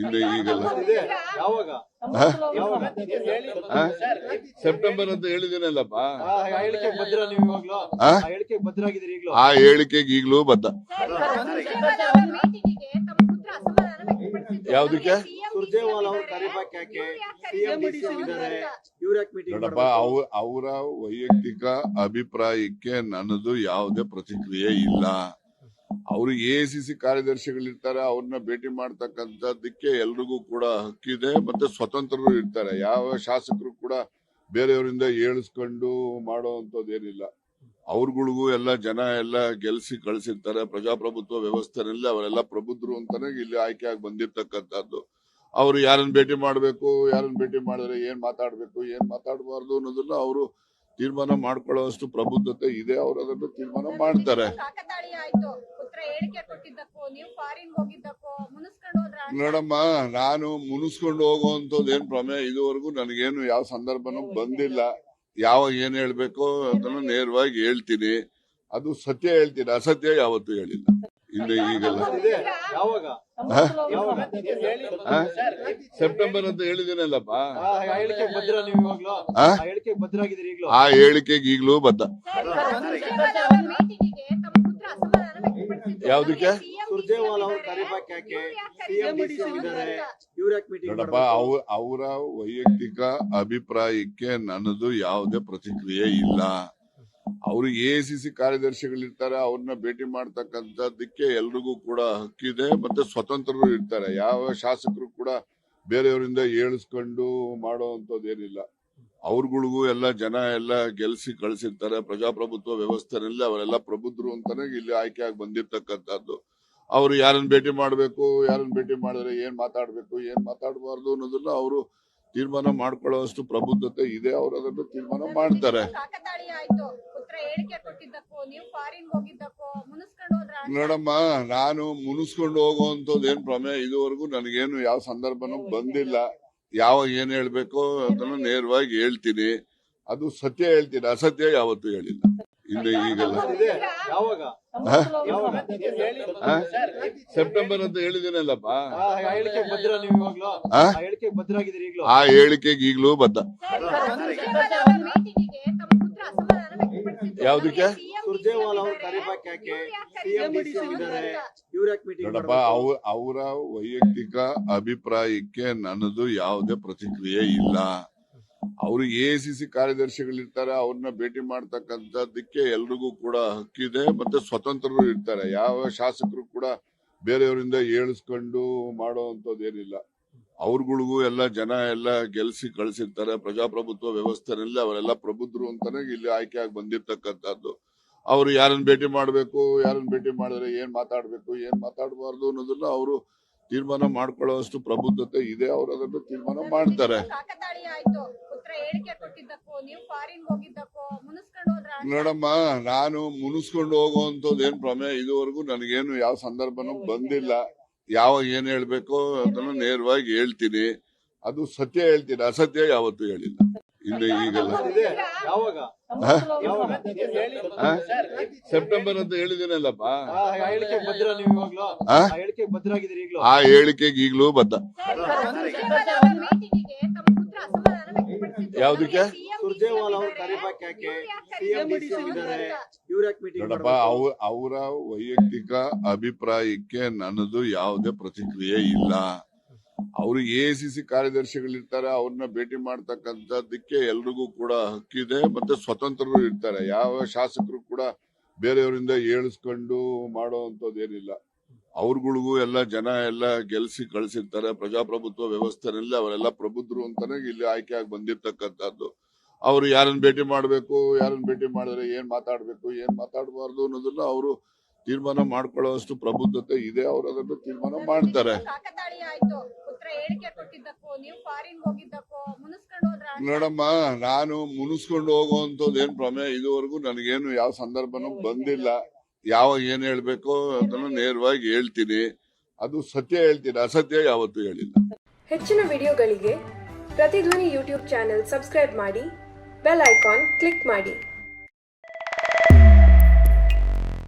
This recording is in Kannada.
ಹಿಂದೆ ಈಗಲ್ಲ? ಸೆಪ್ಟೆಂಬರ್ ಅಂತ ಹೇಳಿದನಲ್ಲಪ್ಪ ಆ ಹೇಳಿಕೆ ಭದ್ರ ನೀವು ಇವಾಗ್ಲೂ. ಹ? ಆ ಹೇಳಿಕೆ ಭದ್ರಾಗಿದ್ದೀರಿ ಈಗ್ಲೂ. ಆ ಹೇಳಿಕೆಗೆ ಈಗಲೂ ಬದ್ಧ. ಯಾವ್ದಕ್ಕೆ? ನೋಡಪ್ಪ ಅವ ಅವರ ವೈಯಕ್ತಿಕ ಅಭಿಪ್ರಾಯಕ್ಕೆ ನನ್ನದು ಯಾವುದೇ ಪ್ರತಿಕ್ರಿಯೆ ಇಲ್ಲ. ಅವರು ಎ ಸಿ ಸಿ ಕಾರ್ಯದರ್ಶಿಗಳಿರ್ತಾರೆ, ಅವ್ರನ್ನ ಭೇಟಿ ಮಾಡ್ತಕ್ಕಂಥದ್ದಕ್ಕೆ ಎಲ್ರಿಗೂ ಕೂಡ ಹಕ್ಕಿದೆ, ಮತ್ತೆ ಸ್ವತಂತ್ರರು ಇರ್ತಾರೆ. ಯಾವ ಶಾಸಕರು ಕೂಡ ಬೇರೆಯವರಿಂದ ಏಳಿಸ್ಕೊಂಡು ಏನಿಲ್ಲ ಅವ್ರಗಳಿಗೂ ಎಲ್ಲ ಜನ ಎಲ್ಲ ಗೆಲ್ಸಿ ಕಳ್ಸಿರ್ತಾರೆ, ಪ್ರಜಾಪ್ರಭುತ್ವ ವ್ಯವಸ್ಥೆನಲ್ಲಿ ಅವರೆಲ್ಲ ಪ್ರಬುದ್ಧರು ಅಂತಾನೆ ಇಲ್ಲಿ ಆಯ್ಕೆ ಆಗಿ ಬಂದಿರ್ತಕ್ಕಂಥದ್ದು. ಅವ್ರು ಯಾರನ್ನ ಭೇಟಿ ಮಾಡಬೇಕು, ಯಾರನ್ನ ಭೇಟಿ ಮಾಡಿದ್ರೆ ಏನ್ ಮಾತಾಡ್ಬೇಕು, ಏನ್ ಮಾತಾಡಬಾರ್ದು ಅನ್ನೋದನ್ನ ಅವರು ತೀರ್ಮಾನ ಮಾಡ್ಕೊಳ್ಳೋಷ್ಟು ಪ್ರಬುದ್ಧತೆ ಇದೆ, ಅವರು ಅದನ್ನು ತೀರ್ಮಾನ ಮಾಡ್ತಾರೆ. ಹೇಳಿಕೆ ಕೊಟ್ಟಿದ್ದಕ್ಕೂ ನೀವು ಫಾರಿನ್ ಹೋಗಿದ್ದಕ್ಕೂ ಮುನಿಸ್ಕೊಂಡು ಹೋದ್ರ ನೋಡಮ್ಮ ನಾನು ಮುನಿಸ್ಕೊಂಡು ಹೋಗುವಂತದ್ದು ಏನ್ ಪ್ರಮೇಯ ಇದುವರೆಗೂ ನನಗೇನು ಯಾವ ಸಂದರ್ಭನೂ ಬಂದಿಲ್ಲ ಯಾವಾಗ ಏನ್ ಹೇಳ್ಬೇಕು ಅದನ್ನ ನೇರವಾಗಿ ಹೇಳ್ತೀನಿ ಅದು ಸತ್ಯ ಹೇಳ್ತೀನಿ ಅಸತ್ಯ ಯಾವತ್ತೂ ಹೇಳಿಲ್ಲ ಹಿಂದೆ ಈಗಲ್ಲ ಸೆಪ್ಟೆಂಬರ್ ಅಂತ ಹೇಳಿದಿನಲ್ಲಪ್ಪ ಆ ಹೇಳಿಕೆ ಭದ್ರ ನೀವು ಇವಾಗ್ಲೂ ಆ ಹೇಳಿಕೆ ಭದ್ರಾಗಿದ್ದೀರಿ ಈಗ್ಲೂ ಆ ಹೇಳಿಕೆಗೆ ಈಗಲೂ ಬದ್ಧ ಯಾವ್ದಕ್ಕೆ? ಸುರ್ಜೇವಾಲ್ ಅವ್ರು ಇದ್ದಾರೆ. ಕರಿಬೇಕ್ ಯಾಕೆ ಸಿಎಂ ಡಿಸಿಎಂ ಇದಾರೆ ಇವ್ರ ಯಾಕೆ ಮೀಟಿಂಗ್ ನೋಡಪ್ಪ ಅವ ಅವರ ವೈಯಕ್ತಿಕ ಅಭಿಪ್ರಾಯಕ್ಕೆ ನನ್ನದು ಯಾವುದೇ ಪ್ರತಿಕ್ರಿಯೆ ಇಲ್ಲ. ಅವರು ಎ ಸಿ ಸಿ ಕಾರ್ಯದರ್ಶಿಗಳಿರ್ತಾರೆ ಅವ್ರನ್ನ ಭೇಟಿ ಮಾಡ್ತಕ್ಕಂಥದ್ದಕ್ಕೆ ಎಲ್ರಿಗೂ ಕೂಡ ಹಕ್ಕಿದೆ ಮತ್ತೆ ಸ್ವತಂತ್ರರು ಇರ್ತಾರೆ. ಯಾವ ಶಾಸಕರು ಕೂಡ ಬೇರೆಯವರಿಂದ ಏಳಿಸ್ಕೊಂಡು ಮಾಡೋವಂಥದ್ದು ಏನಿಲ್ಲ ಅವ್ರಗಳಿಗೂ ಎಲ್ಲ ಜನ ಎಲ್ಲ ಗೆಲ್ಸಿ ಕಳ್ಸಿರ್ತಾರೆ. ಪ್ರಜಾಪ್ರಭುತ್ವ ವ್ಯವಸ್ಥೆನಲ್ಲಿ ಅವರೆಲ್ಲ ಪ್ರಬುದ್ಧರು ಅಂತಾನೆ ಇಲ್ಲಿ ಆಯ್ಕೆ ಆಗಿ ಬಂದಿರ್ತಕ್ಕಂಥದ್ದು. ಅವ್ರು ಯಾರನ್ನ ಭೇಟಿ ಮಾಡಬೇಕು ಯಾರನ್ನ ಭೇಟಿ ಮಾಡಿದ್ರೆ ಏನ್ ಮಾತಾಡ್ಬೇಕು ಏನ್ ಮಾತಾಡಬಾರ್ದು ಅನ್ನೋದನ್ನ ಅವರು ತೀರ್ಮಾನ ಮಾಡ್ಕೊಳ್ಳೋಷ್ಟು ಪ್ರಬುದ್ಧತೆ ಇದೆ. ಅವ್ರು ಅದನ್ನು ತೀರ್ಮಾನ ಮಾಡ್ತಾರೆ. ಮೇಡಮ್ಮ ನೋಡಮ್ಮ ನಾನು ಮುನಿಸ್ಕೊಂಡು ಹೋಗುವಂತದ್ದು ಏನ್ ಪ್ರಮೇಯ ಇದುವರೆಗೂ ನನಗೇನು ಯಾವ ಸಂದರ್ಭನೂ ಬಂದಿಲ್ಲ. ಯಾವಾಗ ಏನ್ ಹೇಳ್ಬೇಕು ಅದನ್ನು ನೇರವಾಗಿ ಹೇಳ್ತೀನಿ. ಅದು ಸತ್ಯ ಹೇಳ್ತೀನಿ ಅಸತ್ಯ ಯಾವತ್ತೂ ಹೇಳಿಲ್ಲ. ಹಿಂದೆ ಈಗಲ್ಲ. ಸೆಪ್ಟೆಂಬರ್ ಅಂತ ಹೇಳಿದಿನಲ್ಲಪ್ಪ ಆ ಹೇಳಿಕೆ ಭದ್ರ ನೀವು ಇವಾಗ್ಲೂ ಹ? ಆ ಹೇಳಿಕೆ ಭದ್ರಾಗಿದ್ದೀರಿ ಈಗ್ಲೂ ಆ ಹೇಳಿಕೆಗೆ ಈಗಲೂ ಬದ್ಧ ವ್ಯಕ್ತಪಡಿಸಿದ್ರು. ಯಾವ್ದಕ್ಕೆ? ನೋಡಪ್ಪ ಅವ ಅವರ ವೈಯಕ್ತಿಕ ಅಭಿಪ್ರಾಯಕ್ಕೆ ನನ್ನದು ಯಾವುದೇ ಪ್ರತಿಕ್ರಿಯೆ ಇಲ್ಲ. ಅವರು ಎ ಸಿ ಸಿ ಕಾರ್ಯದರ್ಶಿಗಳಿರ್ತಾರೆ ಅವ್ರನ್ನ ಭೇಟಿ ಮಾಡ್ತಕ್ಕಂಥದ್ದಕ್ಕೆ ಎಲ್ರಿಗೂ ಕೂಡ ಹಕ್ಕಿದೆ ಮತ್ತೆ ಸ್ವತಂತ್ರರು ಇರ್ತಾರೆ. ಯಾವ ಶಾಸಕರು ಕೂಡ ಬೇರೆಯವರಿಂದ ಏಳಿಸ್ಕೊಂಡು ಮಾಡೋವಂಥದ್ದು ಏನಿಲ್ಲ ಅವ್ರಗಳಿಗೂ ಎಲ್ಲ ಜನ ಎಲ್ಲ ಗೆಲ್ಸಿ ಕಳ್ಸಿರ್ತಾರೆ ಪ್ರಜಾಪ್ರಭುತ್ವ ವ್ಯವಸ್ಥೆನಲ್ಲಿ ಅವರೆಲ್ಲ ಪ್ರಬುದ್ಧರು ಅಂತಾನೆ ಇಲ್ಲಿ ಆಯ್ಕೆ ಆಗಿ ಬಂದಿರ್ತಕ್ಕಂಥದ್ದು. ಅವ್ರು ಯಾರನ್ನ ಭೇಟಿ ಮಾಡಬೇಕು ಯಾರನ್ನ ಭೇಟಿ ಮಾಡಿದ್ರೆ ಏನ್ ಮಾತಾಡ್ಬೇಕು ಏನ್ ಮಾತಾಡಬಾರ್ದು ಅನ್ನೋದನ್ನ ಅವರು ತೀರ್ಮಾನ ಮಾಡ್ಕೊಳ್ಳೋಷ್ಟು ಪ್ರಬುದ್ಧತೆ ಇದೆ. ಅವ್ರು ಅದನ್ನು ತೀರ್ಮಾನ ಮಾಡ್ತಾರೆ. ಮೇಡಮ್ಮ ನೋಡಮ್ಮ ನಾನು ಮುನಿಸ್ಕೊಂಡು ಹೋಗುವಂತದ್ ಏನ್ ಪ್ರಮೇಯ? ಇದುವರೆಗೂ ನನಗೇನು ಯಾವ ಸಂದರ್ಭನೂ ಬಂದಿಲ್ಲ. ಯಾವಾಗ ಏನ್ ಹೇಳ್ಬೇಕು ಅದನ್ನು ನೇರವಾಗಿ ಹೇಳ್ತೀನಿ. ಅದು ಸತ್ಯ ಹೇಳ್ತೀನಿ ಅಸತ್ಯ ಯಾವತ್ತೂ ಹೇಳಿಲ್ಲ. ಹಿಂದೆ ಈಗಲ್ಲ. ಸೆಪ್ಟೆಂಬರ್ ಅಂತ ಹೇಳಿದನಲ್ಲಪ್ಪ ಆ ಹೇಳಿಕೆ ಭದ್ರ ನೀವು ಇವಾಗ್ಲೂ. ಹ? ಆ ಹೇಳಿಕೆ ಭದ್ರಾಗಿದ್ದೀರಿ ಈಗ್ಲೂ. ಆ ಹೇಳಿಕೆಗೆ ಈಗಲೂ ಬದ್ಧ. ಯಾವ್ದಕ್ಕೆ? ನೋಡಪ್ಪ ಅವ ಅವರ ವೈಯಕ್ತಿಕ ಅಭಿಪ್ರಾಯಕ್ಕೆ ನನ್ನದು ಯಾವುದೇ ಪ್ರತಿಕ್ರಿಯೆ ಇಲ್ಲ. ಅವರು ಎ ಸಿ ಸಿ ಕಾರ್ಯದರ್ಶಿಗಳಿರ್ತಾರೆ, ಅವ್ರನ್ನ ಭೇಟಿ ಮಾಡ್ತಕ್ಕಂಥದ್ದಕ್ಕೆ ಎಲ್ರಿಗೂ ಕೂಡ ಹಕ್ಕಿದೆ, ಮತ್ತೆ ಸ್ವತಂತ್ರರು ಇರ್ತಾರೆ. ಯಾವ ಶಾಸಕರು ಕೂಡ ಬೇರೆಯವರಿಂದ ಏಳಿಸ್ಕೊಂಡು ಮಾಡೋವಂಥದ್ದು ಏನಿಲ್ಲ ಅವ್ರಗಳಿಗೂ ಎಲ್ಲ ಜನ ಎಲ್ಲ ಗೆಲ್ಸಿ ಕಳ್ಸಿರ್ತಾರೆ, ಪ್ರಜಾಪ್ರಭುತ್ವ ವ್ಯವಸ್ಥೆನಲ್ಲಿ ಅವರೆಲ್ಲ ಪ್ರಬುದ್ಧರು ಅಂತಾನೆ ಇಲ್ಲಿ ಆಯ್ಕೆಯಾಗಿ ಬಂದಿರ್ತಕ್ಕಂಥದ್ದು. ಅವ್ರು ಯಾರನ್ನ ಭೇಟಿ ಮಾಡಬೇಕು, ಯಾರನ್ನ ಭೇಟಿ ಮಾಡಿದ್ರೆ ಏನ್ ಮಾತಾಡ್ಬೇಕು, ಏನ್ ಮಾತಾಡಬಾರ್ದು ಅನ್ನೋದನ್ನ ಅವರು ತೀರ್ಮಾನ ಮಾಡ್ಕೊಳ್ಳೋಷ್ಟು ಪ್ರಬುದ್ಧತೆ ಇದೆ, ಅವ್ರು ಅದನ್ನು ತೀರ್ಮಾನ ಮಾಡ್ತಾರೆ. ಹೇಳಿಕೆ ಕೊಟ್ಟಿದ್ದಕ್ಕೂ ನೀವು ಫಾರಿನ್ ಹೋಗಿದ್ದಕ್ಕೂ ಮುನಿಸ್ಕೊಂಡು ಹೋದ್ರ ನೋಡಮ್ಮ ನಾನು ಮುನಿಸ್ಕೊಂಡು ಹೋಗುವಂತದ್ದು ಏನ್ ಪ್ರಮೇಯ ಇದುವರೆಗೂ ನನಗೇನು ಯಾವ ಸಂದರ್ಭನೂ ಬಂದಿಲ್ಲ. ಯಾವಾಗ ಏನ್ ಹೇಳ್ಬೇಕು ಅದನ್ನು ನೇರವಾಗಿ ಹೇಳ್ತೀನಿ. ಅದು ಸತ್ಯ ಹೇಳ್ತೀನಿ ಅಸತ್ಯ ಯಾವತ್ತೂ ಹೇಳಿಲ್ಲ. ಹೆಚ್ಚಿನ ವಿಡಿಯೋಗಳಿಗೆ ಪ್ರತಿಧ್ವನಿ ಯೂಟ್ಯೂಬ್ ಚಾನೆಲ್ ಸಬ್ಸ್ಕ್ರೈಬ್ ಮಾಡಿ ಬೆಲ್ ಐಕಾನ್ ಕ್ಲಿಕ್ ಮಾಡಿ.